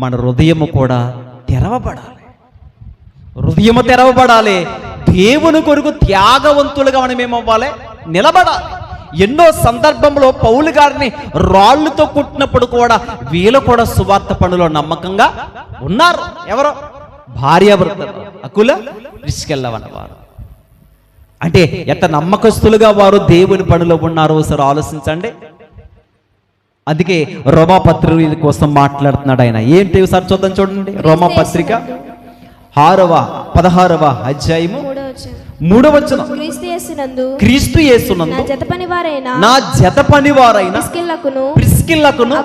మన హృదయము కూడా తెరవబడాలి. హృదయము తెరవబడాలి. దేవుని కొరకు త్యాగవంతులుగా మనం ఏమవ్వాలి? నిలబడాలి. ఎన్నో సందర్భంలో పౌలు గారిని రాళ్ళుతో కుట్టినప్పుడు కూడా వీళ్ళు కూడా సువార్త పనులో నమ్మకంగా ఉన్నారు. ఎవరో? భార్యాభర్తలు అకుల వారు అంటే ఎంత నమ్మకస్తులుగా వారు దేవుని పనిలో ఉన్నారో ఒకసారి ఆలోచించండి. అందుకే రోమా పత్రిక కోసం మాట్లాడుతున్నాడు ఆయన ఏంటి ఒకసారి చూద్దాం చూడండి రోమా పత్రిక ఆరవ పదహారవ అధ్యాయము. మూడవ వచనం క్రీస్తు యేసునందు నా జత పని వారైన ప్రిస్కిల్లకును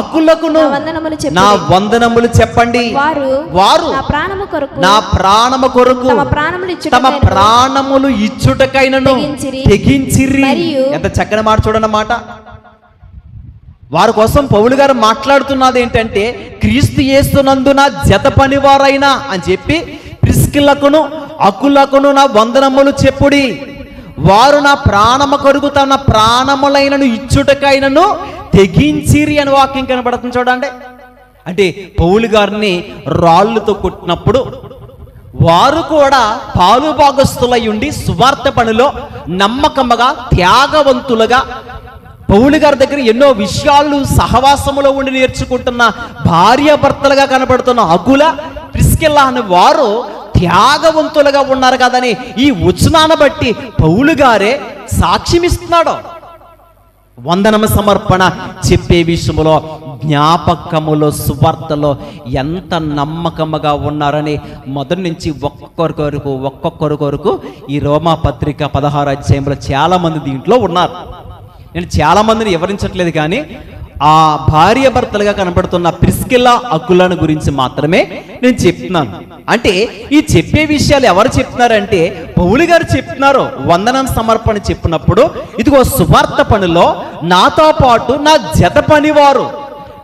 అక్కులకును నా వందనములు చెప్పండి. నా వందనములు చెప్పండి వారు వారు నా ప్రాణము కొరకు నా ప్రాణము కొరకు తమ ప్రాణములు ఇచ్చుటకైనను తెగించిరి. ఎంత చక్కని మాట చూడండి మాట వారి కోసం పౌలు గారు మాట్లాడుతున్నది ఏంటంటే క్రీస్తు చేస్తున్నందున జత పనివారైనా అని చెప్పి ప్రిస్కిలకును అకులకును నా వందనములు చెప్పుడి. వారు నా ప్రాణము కొరకు తన ప్రాణములైనను ఇచ్చుటకైనను తెగించిరి అని వాక్యం కనబడుతుంది చూడండి. అంటే పౌలు గారిని రాళ్ళుతో కొట్టినప్పుడు వారు కూడా పాలు భాగస్థులై ఉండి సువార్త పనిలో నమ్మకముగా త్యాగవంతులుగా పౌలు గారి దగ్గర ఎన్నో విషయాలు సహవాసములో ఉండి నేర్చుకుంటున్న భార్యాభర్తలుగా కనబడుతున్న అగుల ప్రిస్కిల్లా అనే వారు త్యాగవంతులుగా ఉన్నారు కదని ఈ వచనాన్ని బట్టి పౌలు గారే సాక్ష్యమిస్తున్నాడు. వందనమ సమర్పణ చెప్పే విషయంలో జ్ఞాపకములో సువార్తలో ఎంత నమ్మకముగా ఉన్నారని మొదటి నుంచి ఒక్కొక్కరి కొరకు ఒక్కొక్కరి కొరకు ఈ రోమా పత్రిక పదహారు అధ్యాయంలో చాలామంది దీంట్లో ఉన్నారు. నేను చాలా మందిని వివరించట్లేదు కానీ ఆ భార్య భర్తలుగా కనబడుతున్న ప్రిస్కిల్లా అక్కులను గురించి మాత్రమే నేను చెప్తున్నాను. అంటే ఈ చెప్పే విషయాలు ఎవరు చెప్తున్నారంటే పౌలు గారు చెప్తున్నారు వందనం సమర్పణ చెప్పినప్పుడు ఇదిగో సువార్త పనిలో నాతో పాటు నా జత పనివారు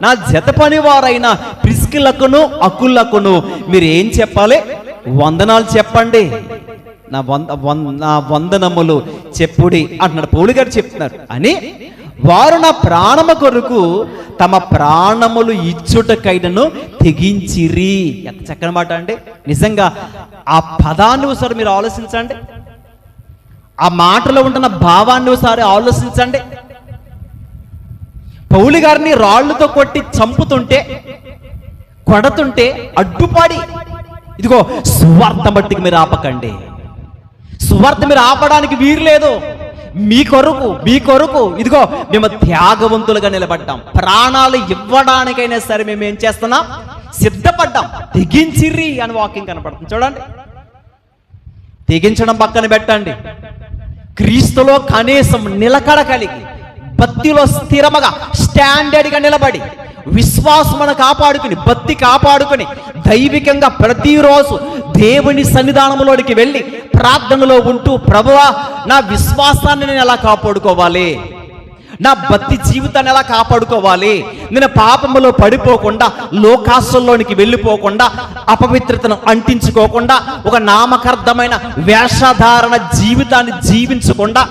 నా జత పనివారైన ప్రిస్కిలకును అక్కులకును మీరు ఏం చెప్పాలి? వందనాలు చెప్పండి. నా వంద నా వందనములు చెప్పుడి అంటున్నాడు. పౌలు గారు చెప్తున్నారు. అని వారు నా ప్రాణము కొరకు తమ ప్రాణములు ఇచ్చుటకైనను తెగించిరి. ఎంత చక్కని మాట అండి. నిజంగా ఆ పదాన్ని ఒకసారి మీరు ఆలోచించండి. ఆ మాటలో ఉంటున్న భావాన్ని ఒకసారి ఆలోచించండి. పౌలు గారిని రాళ్ళతో కొట్టి చంపుతుంటే కొడుతుంటే అడ్డుపాడి ఇదిగో సువార్త బట్టికి మీరు ఆపకండి. సువార్త మీరు ఆపడానికి వీరు లేదు మీ కొరకు మీ కొరకు ఇదిగో మేము త్యాగవంతులుగా నిలబడ్డాం. ప్రాణాలు ఇవ్వడానికైనా సరే మేము ఏం చేస్తున్నాం? సిద్ధపడ్డాం. తెగించిర్రి అని వాకింగ్ కనపడుతుంది చూడండి. తెగించడం పక్కన పెట్టండి. క్రీస్తులో కనీసం నిలకడ కలిగి భక్తిలో స్థిరముగా స్టాండర్డ్గా నిలబడి విశ్వాసమును కాపాడుకుని భక్తి కాపాడుకుని దైవికంగా ప్రతిరోజు దేవుని సన్నిధానంలోనికి వెళ్ళి ప్రార్థనలో ఉంటూ ప్రభువా నా విశ్వాసాన్ని నేను ఎలా కాపాడుకోవాలి? నా భక్తి జీవితాన్ని ఎలా కాపాడుకోవాలి? నేను పాపములో పడిపోకుండా లోకాసుల్లోనికి వెళ్ళిపోకుండా అపవిత్రతను అంటించుకోకుండా ఒక నామకార్థమైన వేషధారణ జీవితాన్ని జీవించకుండా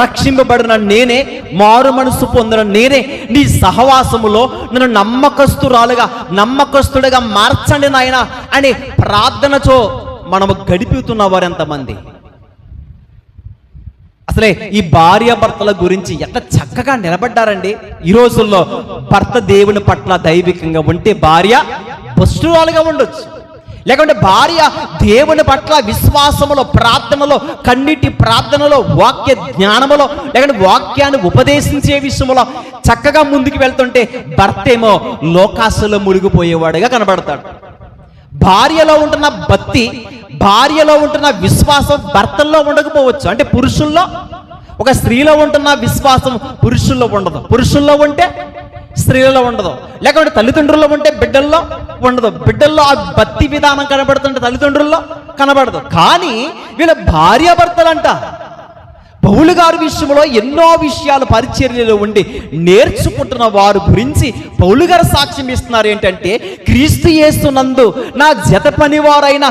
రక్షింపబడిన నేనే మారు మనసు పొందిన నేనే నీ సహవాసములో నన్ను నమ్మకస్తురాలుగా నమ్మకస్తుడిగా మార్చండి నాయన అని ప్రార్థనతో మనము గడిపితున్న వారు ఎంతమంది అసలే ఈ భార్య భర్తల గురించి ఎంత చక్కగా నిలబడ్డారండి. ఈ రోజుల్లో భర్త దేవుని పట్ల దైవికంగా ఉంటే భార్య భ్రష్టురాలుగా ఉండొచ్చు. లేకుంటే భార్య దేవుని పట్ల విశ్వాసములో ప్రార్థనలో కన్నిటి ప్రార్థనలో వాక్య జ్ఞానములో లేకుంటే వాక్యాన్ని ఉపదేశించే విషయంలో చక్కగా ముందుకు వెళ్తుంటే భర్త ఏమో లోకాసులో మునిగిపోయేవాడుగా కనబడతాడు. భార్యలో ఉంటున్న భక్తి భార్యలో ఉంటున్న విశ్వాసం భర్తల్లో ఉండకపోవచ్చు. అంటే పురుషుల్లో ఒక స్త్రీలో ఉంటున్న విశ్వాసం పురుషుల్లో ఉండదు. పురుషుల్లో ఉంటే స్త్రీలలో ఉండదు. లేకుంటే తల్లిదండ్రుల్లో ఉంటే బిడ్డల్లో ఉండదు. బిడ్డల్లో ఆ భక్తి విధానం కనబడుతుంటే తల్లిదండ్రుల్లో కనబడదు. కానీ వీళ్ళ భార్యాభర్తలంట పౌలు గారి విషయంలో ఎన్నో విషయాలు పరిచర్యలో ఉండి నేర్చుకుంటున్న వారు గురించి పౌలు గారు సాక్ష్యం ఇస్తున్నారు ఏంటంటే క్రీస్తు యేసునందు నా జత పనివారైన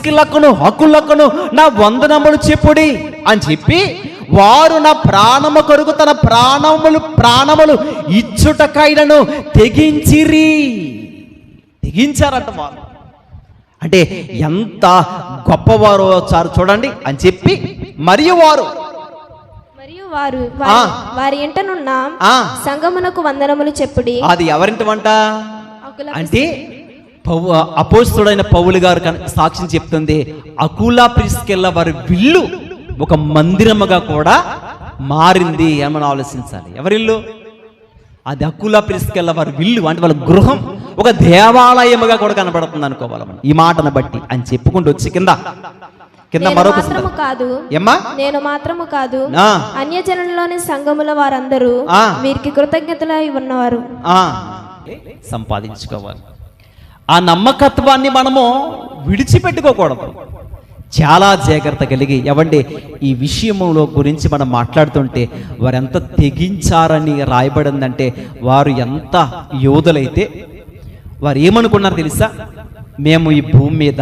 ప్రిస్కిలకును హక్కులకును నా వందనములు చెప్పుడి అని చెప్పి వారు నా ప్రాణము కొరకు తన ప్రాణములు ప్రాణములు ఇచ్చుటకైనను తెగించిరి. తెగించారట వారు. అంటే ఎంత గొప్పవారో చారు చూడండి అని చెప్పి మరియు వారు మరియు వారు వారి- ఇంటనున్న సంగమునకు వందనములు చెప్పుడి. అది ఎవరింటి వంట? అంటే పౌ అపోస్తుడైన పౌలు గారు సాక్ష్యం చెప్తుంది అకులా ప్రిస్కెళ్ళ వారి విల్లు ఒక మందిరముగా కూడా మారింది ఏమని ఆలోచించాలి. ఎవరిల్లు? అది అకులా ప్రిస్కెళ్ళ వారి విల్లు అంటే వాళ్ళ గృహం ఒక దేవాలయముగా కూడా కనబడుతుంది అనుకోవాలి మనం. ఈ మాటను బట్టి అని చెప్పుకుంటూ వచ్చి కింద. కింద మరొక కాదు. నేను మాత్రము కాదు. అన్యజనులలోని సంఘముల వారందరూ. వీరికి కృతజ్ఞతలై ఉన్నవారు. సంపాదించుకోవాలి. ఆ నమ్మకత్వాన్ని మనము విడిచిపెట్టుకోకూడదు. చాలా జాగ్రత్త కలిగి ఎవండి ఈ విషయంలో గురించి మనం మాట్లాడుతుంటే వారు ఎంత తెగించారని రాయబడిందంటే వారు ఎంత యోధులైతే వారు ఏమనుకున్నారు తెలుసా? మేము ఈ భూమి మీద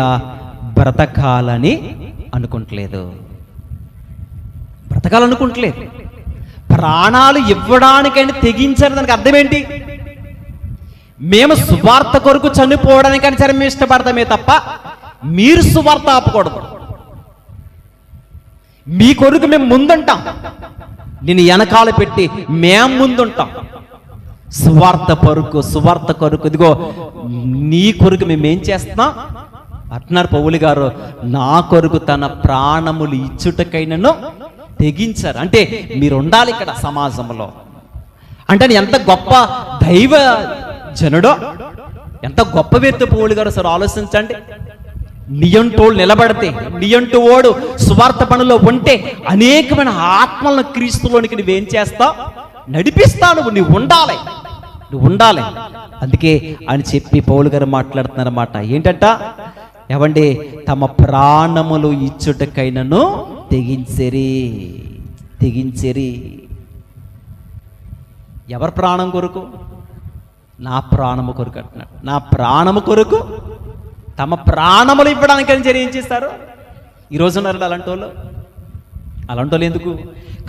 బ్రతకాలని అనుకుంటలేదు. బ్రతకాలనుకుంటలేదు. ప్రాణాలు ఇవ్వడానికైనా తెగించారు దానికి అర్థం ఏంటి మేము సువార్త కొరకు చనిపోవడానికని సరే మేము ఇష్టపడతామే తప్ప మీరు సువార్త ఆపకూడదు. మీ కొరకు మేము ముందుంటాం. నేను వెనకాల పెట్టి మేము ముందుంటాం. సువార్త కొరకు సువార్త కొరకు. ఇదిగో నీ కొరకు మేమేం చేస్తున్నాం? అంటున్నారు పౌలు గారు నా కొరకు తన ప్రాణములు ఇచ్చుటకైనను తెగించారు. అంటే మీరు ఉండాలి ఇక్కడ సమాజంలో. అంటే ఎంత గొప్ప దైవ జనుడో? ఎంత గొప్ప వ్యక్తి పౌలు గారు సార్ ఆలోచించండి. నియంటోళ్ళు నిలబడితే నియంటు ఓడు స్వార్థ పనులో ఉంటే అనేకమైన ఆత్మలను క్రీస్తులోనికి నువ్వేం చేస్తావు నడిపిస్తావు నువ్వు నువ్వు ఉండాలి. నువ్వు ఉండాలి. అందుకే అని చెప్పి పౌలు గారు మాట్లాడుతున్నారన్నమాట ఏంటంట? ఏమండి తమ ప్రాణములు ఇచ్చుటకైనను తెగించరి తెగించరి. ఎవరి ప్రాణం కొరకు? నా ప్రాణము కొరకు అంటున్నాడు. నా ప్రాణము కొరకు తమ ప్రాణములు ఇవ్వడానికి అని చర్య ఏం చేస్తారు? ఈరోజు ఉన్నారు అలాంటి వాళ్ళు? అలాంటి వాళ్ళు ఎందుకు?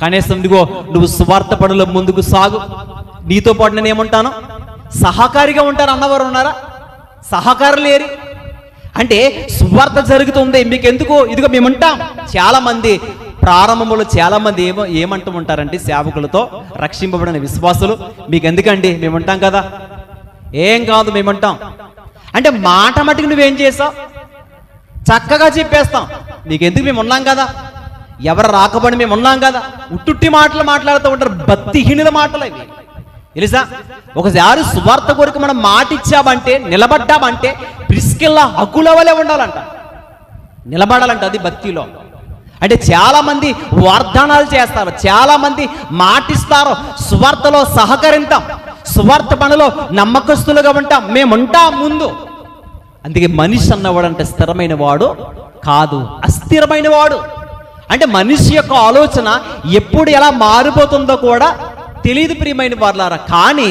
కనీసం ఇదిగో నువ్వు సువార్త పనుల ముందుకు సాగు. నీతో పాటు నేను ఏముంటాను? సహకారిగా ఉంటారు అన్నవారు ఉన్నారా? సహకారులు లేరు. అంటే సువార్త జరుగుతుంది. మీకు ఎందుకు ఇదిగో మేము ఉంటాం. చాలా మంది ప్రారంభంలో చాలా మంది ఏమో ఏమంటూ ఉంటారంటే సేవకులతో రక్షింపబడిన విశ్వాసులు. మీకు ఎందుకండి మేము ఉంటాం కదా. ఏం కాదు మేము అంటే మాట మటుకు నువ్వేం చేసావు? చక్కగా చెప్పేస్తాం. నీకెందుకు ఎందుకు మేము ఉన్నాం కదా? ఎవరు రాకపోయి మేము ఉన్నాం కదా? ఉట్టుట్టి మాటలు మాట్లాడుతూ ఉంటారు. భక్తిహీనుల మాటలు అవి. తెలుసా ఒకసారి సువార్త కొరకు మనం మాట ఇచ్చామంటే నిలబడ్డామంటే ప్రిస్కిల్లా హక్కుల వలె ఉండాలంట. నిలబడాలంట అది భక్తిలో అంటే చాలా మంది వాగ్దానాలు చేస్తారు. చాలా మంది మాటిస్తారు. సువార్తలో సహకరిస్తాం సువార్త పనిలో నమ్మకస్తులుగా ఉంటాం. మేము ఉంటాం ముందు. అందుకే మనిషి అన్నవాడు అంటే స్థిరమైన వాడు కాదు అస్థిరమైన వాడు అంటే మనిషి యొక్క ఆలోచన ఎప్పుడు ఎలా మారిపోతుందో కూడా తెలియదు ప్రియమైన వాళ్ళారా కానీ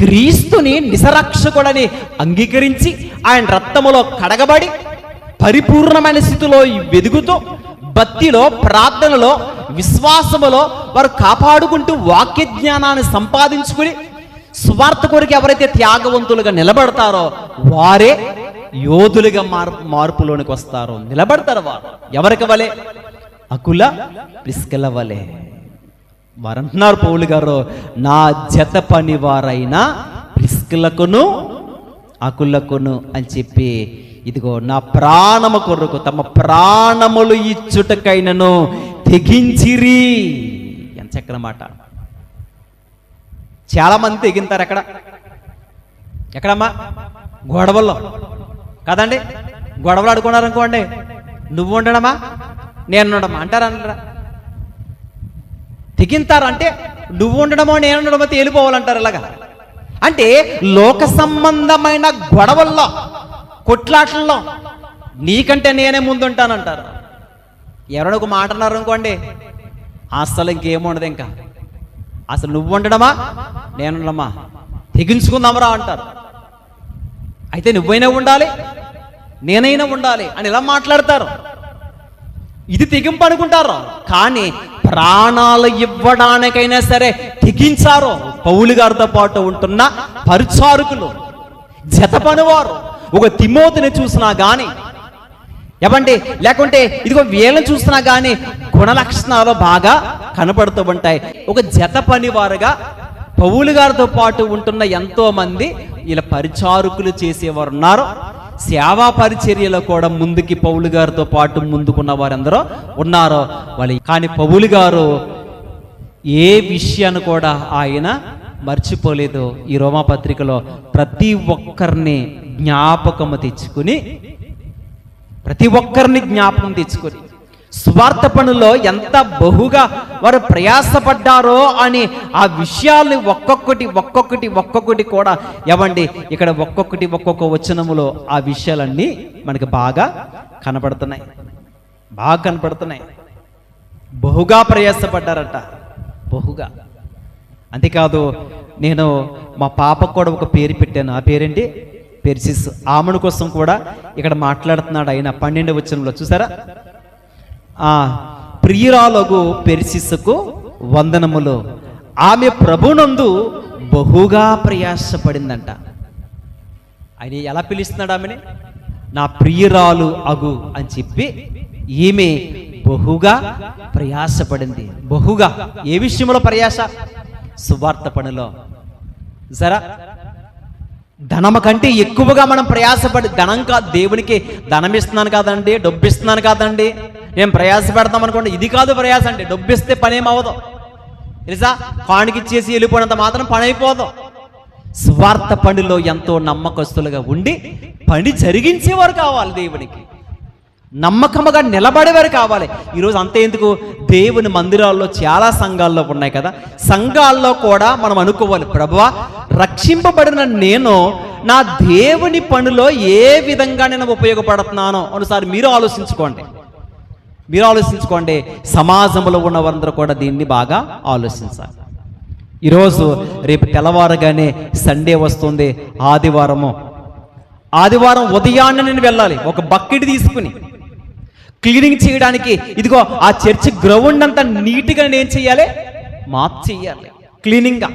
క్రీస్తుని నిసరక్షకుడని అంగీకరించి ఆయన రక్తములో కడగబడి పరిపూర్ణమైన స్థితిలో వెదుగుతూ భక్తిలో ప్రార్థనలో విశ్వాసములో వారు కాపాడుకుంటూ వాక్య జ్ఞానాన్ని సంపాదించుకుని స్వార్థ కొరకు ఎవరైతే త్యాగవంతులుగా నిలబడతారో వారే యోధులుగా మార్ మార్పులోనికి వస్తారో నిలబడతారు వారు. ఎవరికి వలె? అకుల పిస్కల వలె. వారంటున్నారు పౌలు గారు నా జత పని వారైన ప్రిస్కులకును అకులకును అని చెప్పి ఇదిగో నా ప్రాణము కొరకు తమ ప్రాణములు ఇచ్చుటకైనను తెగించిరి అని చక్కని చాలా మంది తెగింతారు ఎక్కడ ఎక్కడమ్మా? గొడవల్లో. కదండి? గొడవలు ఆడుకున్నారు అనుకోండి. నువ్వు ఉండడమా? నేను ఉండడమా? అంటారా అనరా? తెగింతారు అంటే నువ్వు ఉండడమో నేను ఉండడమో తేలిపోవాలంటారు ఇలాగా. అంటే లోక సంబంధమైన గొడవల్లో కొట్లాటల్లో నీకంటే నేనే ముందుంటానంటారు. ఎవరో ఒక మాట అన్నారు అనుకోండి అసలు ఇంకేముండదు ఇంకా. అసలు నువ్వు ఉండడమా నేను ఉండడమా తెగించుకుందామరా అంటారు. అయితే నువ్వైనా ఉండాలి నేనైనా ఉండాలి అని ఇలా మాట్లాడతారు? ఇది తెగింపు అనుకుంటారు కానీ ప్రాణాలు ఇవ్వడానికైనా సరే తెగించారు. పౌలు గారితో పాటు ఉంటున్న పరిచారకులు జత పనివారు ఒక తిమోతిని చూసినా కానీ ఏమంటే లేకుంటే ఇదిగో వీళ్ళని చూసినా కానీ గుణ లక్షణాలు బాగా కనపడుతూ ఉంటాయి ఒక జత పనివారుగా పౌలు గారితో పాటు ఉంటున్న ఎంతో మంది ఇలా పరిచారకులు చేసేవారు ఉన్నారు. సేవా పరిచర్యలో కూడా ముందుకి పౌలు గారితో పాటు ముందుకున్న వారందరూ ఉన్నారు వాళ్ళు. కానీ పౌలు గారు ఏ విషయాన్ని కూడా ఆయన మర్చిపోలేదు. ఈ రోమా పత్రికలో ప్రతి ఒక్కరిని జ్ఞాపకము తెచ్చుకుని ప్రతి ఒక్కరిని జ్ఞాపకం తెచ్చుకొని స్వార్థ పనుల్లో ఎంత బహుగా వారు ప్రయాసపడ్డారో అని ఆ విషయాల్ని ఒక్కొక్కటి ఒక్కొక్కటి ఒక్కొక్కటి కూడా ఎవండి ఇక్కడ ఒక్కొక్కటి ఒక్కొక్క వచనములో ఆ విషయాలన్నీ మనకి బాగా కనపడుతున్నాయి. బాగా కనపడుతున్నాయి. బహుగా ప్రయాసపడ్డారట. బహుగా. అంతేకాదు నేను మా పాపకు కూడా ఒక పేరు పెట్టాను. ఆ పేరేంటి? పెర్సిస్ ఆమెను కోసం కూడా ఇక్కడ మాట్లాడుతున్నాడు ఆయన పన్నెండు వచనంలో. చూసారా? ఆ ప్రియురాలగు పెర్సిస్కు వందనములు. ఆమె ప్రభునందు బహుగా ప్రయాసపడిందంట. ఆయన ఎలా పిలుస్తున్నాడు ఆమెని? నా ప్రియురాలు అగు అని చెప్పి ఈమె బహుగా ప్రయాసపడింది. బహుగా. ఏ విషయంలో ప్రయాస? సువార్త పనిలో. సరా ధనము కంటే ఎక్కువగా మనం ప్రయాసపడి ధనం కాదు దేవునికి ధనం ఇస్తున్నాను కాదండి డబ్బు ఇస్తున్నాను కాదండి. నేను ప్రయాస పెడతాం అనుకోండి ఇది కాదు ప్రయాస అండి డబ్బు ఇస్తే పని ఏమవదు తెలుసా? కాಣಿకి ఇచ్చేసి వెళ్ళిపోయినంత మాత్రం పని అయిపోదు. స్వార్థ పనిలో ఎంతో నమ్మకస్తులుగా ఉండి పని జరిగించేవారు కావాలి దేవునికి. నమ్మకముగా నిలబడేవారు కావాలి. ఈరోజు అంతే ఎందుకు? దేవుని మందిరాల్లో చాలా సంఘాల్లో ఉన్నాయి కదా. సంఘాల్లో కూడా మనం అనుకోవాలి ప్రభువా రక్షింపబడిన నేను నా దేవుని పనిలో ఏ విధంగా నేను ఉపయోగపడుతున్నానో? ఒకసారి మీరు ఆలోచించుకోండి. మీరు ఆలోచించుకోండి. సమాజంలో ఉన్న వారందరూ కూడా దీన్ని బాగా ఆలోచించాలి. ఈరోజు రేపు తెల్లవారుగానే సండే వస్తుంది ఆదివారము. ఆదివారం ఉదయాన్నే నేను వెళ్ళాలి. ఒక బకెట్ తీసుకుని. క్లీనింగ్ చేయడానికి. ఇదిగో ఆ చర్చ్ గ్రౌండ్ అంతా నీట్గా నేను చేయాలి మాప్ చేయాలి. క్లీనింగ్గా.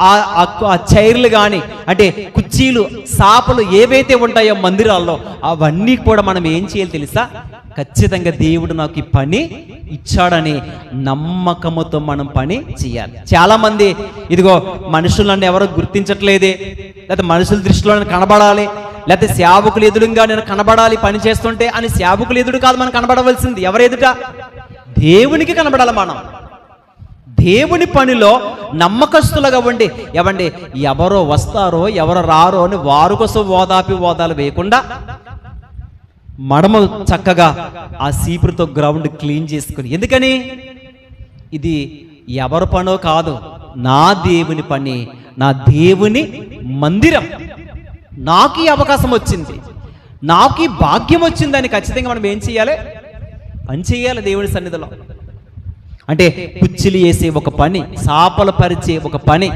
ఆ ఆ- ఆ చైర్లు కానీ అంటే కుర్చీలు సాపలు ఏవైతే ఉంటాయో మందిరాల్లో అవన్నీ కూడా మనం ఏం చేయాలి తెలుసా? ఖచ్చితంగా దేవుడు నాకు ఈ పని ఇచ్చాడని నమ్మకముతో మనం పని చేయాలి. చాలా మంది ఇదిగో మనుషులను ఎవరు గుర్తించట్లేదే. లేకపోతే మనుషుల దృష్టిలో నేను కనబడాలి. లేకపోతే సేవకులు ఎదురుగా నేను కనబడాలి పని చేస్తుంటే అని సేవకులు ఎదురు కాదు మనం కనబడవలసింది. ఎవరు ఎదుట? దేవునికి కనబడాలి మనం. దేవుని పనిలో నమ్మకస్తులుగా ఉండి ఎవండి ఎవరో వస్తారో ఎవరో రారో అని వారు కోసం ఓదాపి ఓదాలు వేయకుండా మడమ చక్కగా ఆ సీపురుతో గ్రౌండ్ క్లీన్ చేసుకుని. ఎందుకని? ఇది ఎవరి పనో కాదు నా దేవుని పని నా దేవుని మందిరం. నాకు ఈ అవకాశం వచ్చింది నాకు ఈ భాగ్యం వచ్చిందని ఖచ్చితంగా మనం ఏం చేయాలి పని చేయాలి దేవుని సన్నిధిలో. అంటే కుచ్చిలి వేసే ఒక పని సాపలు పరిచే ఒక పని.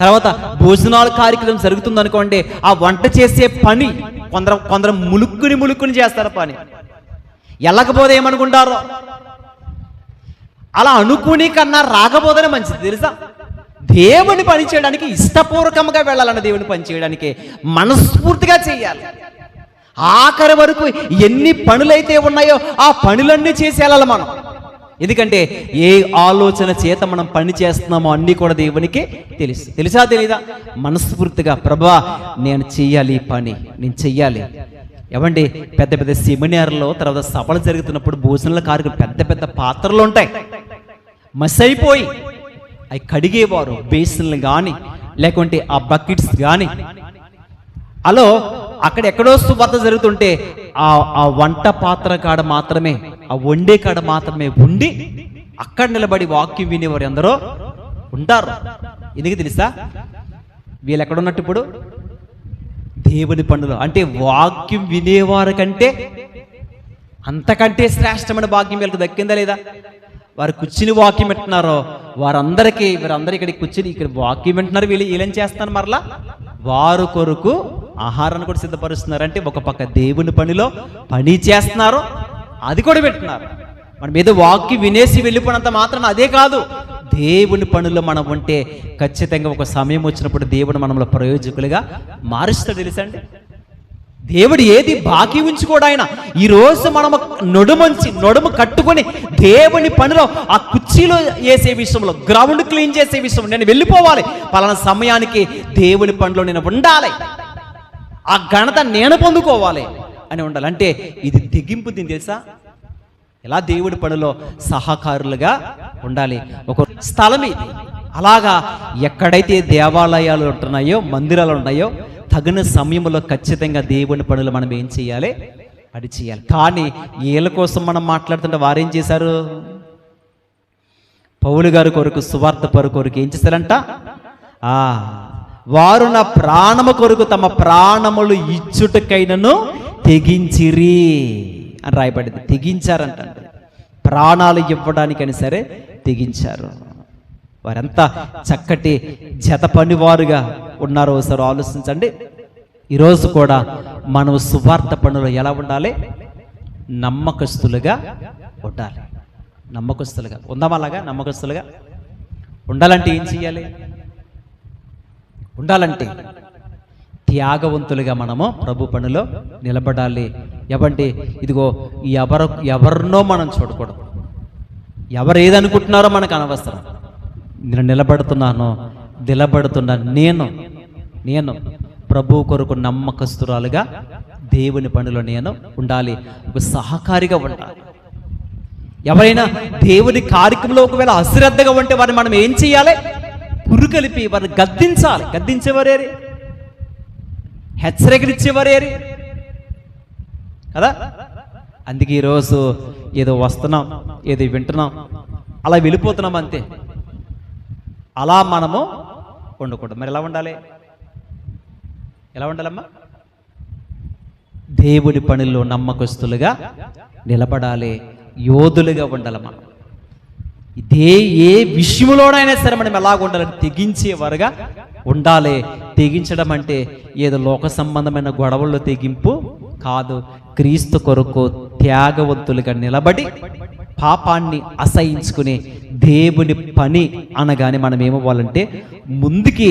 తర్వాత భోజనాల కార్యక్రమం జరుగుతుందనుకోండి ఆ వంట చేసే పని కొందరు కొందరు ములుక్కుని ములుక్కుని చేస్తారు పని. వెళ్ళకపోతే ఏమనుకుంటారో? అలా అనుకుని కన్నా రాకపోతేనే మంచిది తెలుసా? దేవుని పని చేయడానికి ఇష్టపూర్వకంగా వెళ్ళాలన్న దేవుని పని చేయడానికి మనస్ఫూర్తిగా చేయాలి. ఆఖరి వరకు ఎన్ని పనులైతే ఉన్నాయో ఆ పనులన్నీ చేసి వెళ్ళాలి మనం. ఎందుకంటే ఏ ఆలోచన చేత మనం పని చేస్తున్నామో అన్నీ కూడా దేవునికి తెలుసు. తెలుసా తెలీదా? మనస్ఫూర్తిగా ప్రభా నేను చెయ్యాలి ఈ పని నేను చెయ్యాలి. ఏమండి? పెద్ద పెద్ద సెమినార్లో తర్వాత సభలు జరుగుతున్నప్పుడు భోజనాల కార్యక్రమం పెద్ద పెద్ద పాత్రలు ఉంటాయి. మస్ అయిపోయి అవి కడిగేవారు బేసిన్లు కానీ లేకుంటే ఆ బకెట్స్ కానీ అలో అక్కడ ఎక్కడో సువార్త జరుగుతుంటే ఆ ఆ వంట పాత్ర కాడ మాత్రమే ఆ వండే కాడ మాత్రమే ఉండి అక్కడ నిలబడి వాక్యం వినేవారు ఎందరో ఉంటారు. ఎందుకు తెలుసా? వీళ్ళు ఎక్కడున్నట్టు ఇప్పుడు? దేవుని పనులు. అంటే వాక్యం వినేవారి కంటే అంతకంటే శ్రేష్టమైన భాగ్యం వీళ్ళకి దక్కిందా లేదా? వారు కూర్చుని వాక్యం వింటున్నారో వారందరికీ వీరందరూ ఇక్కడికి కూర్చుని ఇక్కడ వాక్యం వింటున్నారు వీళ్ళు వీళ్ళేం చేస్తున్నారు మరలా? వారు కొరకు ఆహారాన్ని కూడా సిద్ధపరుస్తున్నారు. అంటే ఒక పక్క దేవుని పనిలో పని చేస్తున్నారు అది కూడా పెట్టున్నారు మనం ఏదో వాక్కి వినేసి వెళ్ళిపోయినంత మాత్రం అదే కాదు. దేవుని పనుల్లో మనం ఉంటే ఖచ్చితంగా ఒక సమయం వచ్చినప్పుడు దేవుడు మనల్ని ప్రయోజకులుగా మారుస్తాడు తెలుసండి? దేవుడు ఏది బాకీ ఉంచుకోడు ఆయన ఈరోజు రోజు మనం నొడుమంచి నొడుము కట్టుకొని దేవుని పనిలో ఆ కుర్చీలో వేసే విషయంలో గ్రౌండ్ క్లీన్ చేసే విషయంలో నేను వెళ్ళిపోవాలి. పలానా సమయానికి దేవుని పనిలో నేను ఉండాలి. ఆ ఘనత నేను పొందుకోవాలి. అని ఉండాలి. అంటే ఇది తెగింపు దీని తెలుసా? ఎలా దేవుడి పనిలో సహకారులుగా ఉండాలి? ఒక స్థలం ఇది. అలాగా ఎక్కడైతే దేవాలయాలు ఉంటున్నాయో మందిరాలు ఉన్నాయో తగిన సమయంలో ఖచ్చితంగా దేవుని పనులు మనం ఏం చేయాలి? అది చేయాలి. కానీ వీళ్ళ కోసం మనం మాట్లాడుతుంటే వారేం చేశారు? పౌలు గారి కొరకు సువార్త పరు కొరకు ఏం చేశారంట? ఆ వారు నా ప్రాణము కొరకు తమ ప్రాణములు ఇచ్చుటకైనను తెగించిరి అని రాయబడింది. తెగించారంట ప్రాణాలు ఇవ్వడానికని సరే తెగించారు. వారెంత చక్కటి జత పనివారుగా ఉన్నారో ఒకసారి ఆలోచించండి. ఈరోజు కూడా మనం సువార్త పనులు ఎలా ఉండాలి? నమ్మకస్తులుగా ఉండాలి. నమ్మకస్తులుగా. ఉందాం అలాగా? నమ్మకస్తులుగా? ఉండాలంటే ఏం చేయాలి ఉండాలంటే త్యాగవంతులుగా మనము ప్రభు పనిలో నిలబడాలి. ఎవంటే? ఇదిగో ఎవరు ఎవరినో మనం చూడకూడదు. ఎవరు ఏదనుకుంటున్నారో మనకు అనవసరం. నేను నిలబడుతున్నాను నిలబడుతున్నా నేను నేను ప్రభు కొరకు నమ్మకస్తురాలుగా దేవుని పనిలో నేను ఉండాలి. ఒక సహకారిగా ఉండాలి. ఎవరైనా దేవుని కార్యక్రమంలో ఒకవేళ అశ్రద్ధగా ఉంటే వారిని మనం ఏం చేయాలి? పురుకలిపి వారిని గద్దించాలి. హెచ్చరికలు హెచ్చరికలిచ్చేవారేరి? కదా? అందుకే ఈరోజు ఏదో వస్తున్నాం ఏదో వింటున్నాం అలా వెళ్ళిపోతున్నాం అంతే. అలా మనము ఉండకూడదు. మరి ఎలా ఉండాలి? ఎలా ఉండాలమ్మా? దేవుడి పనుల్లో నమ్మకస్తులుగా నిలబడాలి యోధులుగా ఉండాలి మనం ఇదే ఏ విషయంలోనైనా సరే మనం ఎలాగ ఉండాలని తెగించేవారుగా ఉండాలి. తెగించడం అంటే ఏదో లోక సంబంధమైన గొడవల్లో తెగింపు కాదు. క్రీస్తు కొరకు త్యాగవంతులుగా నిలబడి పాపాన్ని అసహించుకునే దేవుని పని అనగానే మనం ఏమవ్వాలంటే ముందుకి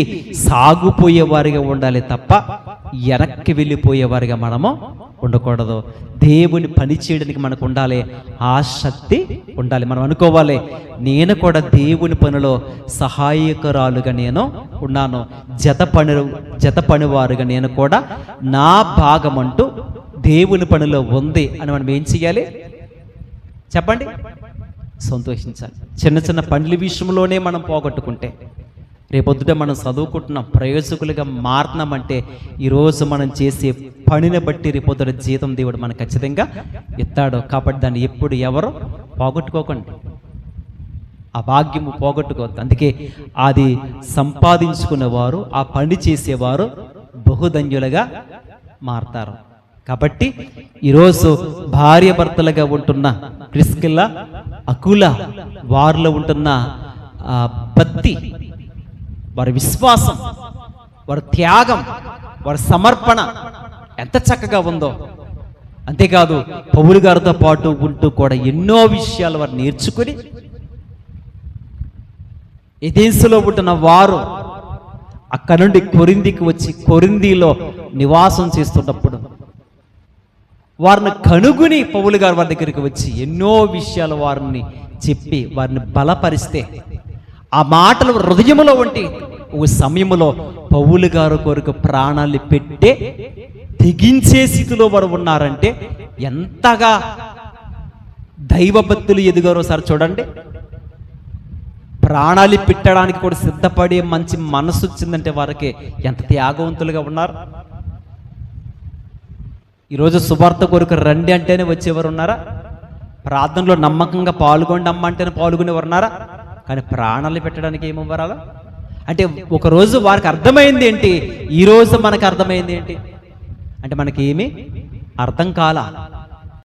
సాగుపోయేవారిగా ఉండాలి తప్ప వెనక్కి వెళ్ళిపోయేవారిగా మనము ఉండకూడదు. దేవుని పని చేయడానికి మనకు ఉండాలి. ఆసక్తి ఉండాలి. మనం అనుకోవాలి నేను కూడా దేవుని పనిలో సహాయకురాలుగా నేను ఉన్నాను. జత పని జత పనివారుగా నేను కూడా నా భాగం అంటూ దేవుని పనిలో ఉంది అని మనం ఏం చేయాలి చెప్పండి. సంతోషించాలి. చిన్న చిన్న పనుల విషయంలోనే మనం పోగొట్టుకుంటే రేపొద్దుట మనం చదువుకుంటున్నాం ప్రయోజకులుగా మారుతున్నామంటే ఈరోజు మనం చేసే పనిని బట్టి రేపొద్దుట జీతం దేవుడు మనకు ఖచ్చితంగా ఇస్తాడు. కాబట్టి దాన్ని ఎప్పుడు ఎవరు పోగొట్టుకోకండి. ఆ భాగ్యము పోగొట్టుకోవద్దు. అందుకే అది సంపాదించుకునేవారు ఆ పని చేసేవారు బహుధన్యులుగా మారతారు. కాబట్టి ఈరోజు భార్య భర్తలుగా ఉంటున్న క్రిస్కిల్ల అకుల వారిలో ఉంటున్న భక్తి వారి విశ్వాసం వారి త్యాగం వారి సమర్పణ ఎంత చక్కగా ఉందో. అంతేకాదు పౌరు గారితో పాటు ఉంటూ కూడా ఎన్నో విషయాలు వారు నేర్చుకుని ఎదేసులో ఉంటున్న వారు అక్కడ నుండి కొరిందికి వచ్చి కొరిందిలో నివాసం చేస్తున్నప్పుడు వారిని కనుగొని పౌలు గారు వారి దగ్గరికి వచ్చి ఎన్నో విషయాలు వారిని చెప్పి వారిని బలపరిస్తే ఆ మాటలు హృదయములో ఉంటే ఒక సమయంలో పౌలు గారు కొరకు ప్రాణాలు పెట్టే తెగించే స్థితిలో వారు ఉన్నారంటే ఎంతగా దైవభక్తులు ఎదిగారో సార్ చూడండి. ప్రాణాలు పెట్టడానికి కూడా సిద్ధపడే మంచి మనసు వచ్చిందంటే వారికి ఎంత త్యాగవంతులుగా ఉన్నారు. ఈరోజు శుభార్త కొరకు రండి అంటేనే వచ్చేవారు ఉన్నారా? ప్రార్థనలో నమ్మకంగా పాల్గొండి అమ్మ అంటేనే పాల్గొనేవారు ఉన్నారా? కానీ ప్రాణాలు పెట్టడానికి ఏమవ్వరాలా? అంటే ఒక రోజు వారికి అర్థమైంది ఏంటి? ఈరోజు మనకు అర్థమైంది ఏంటి? అంటే మనకి ఏమి అర్థం కాల.